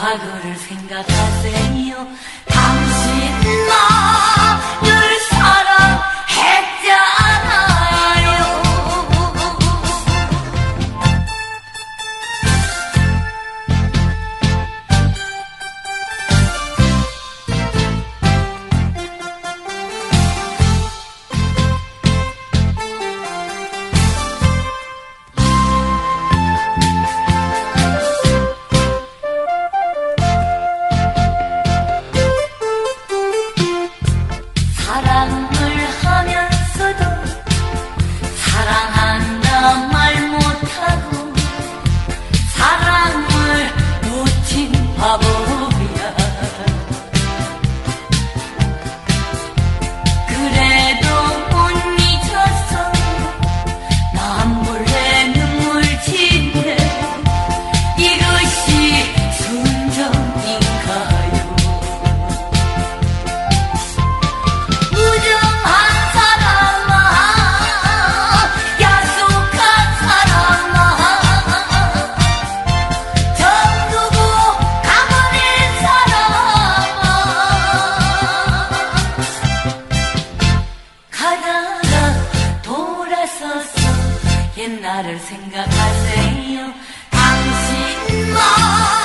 과거를 생각하세요. 당신은 옛날을 생각하세요. 당신 만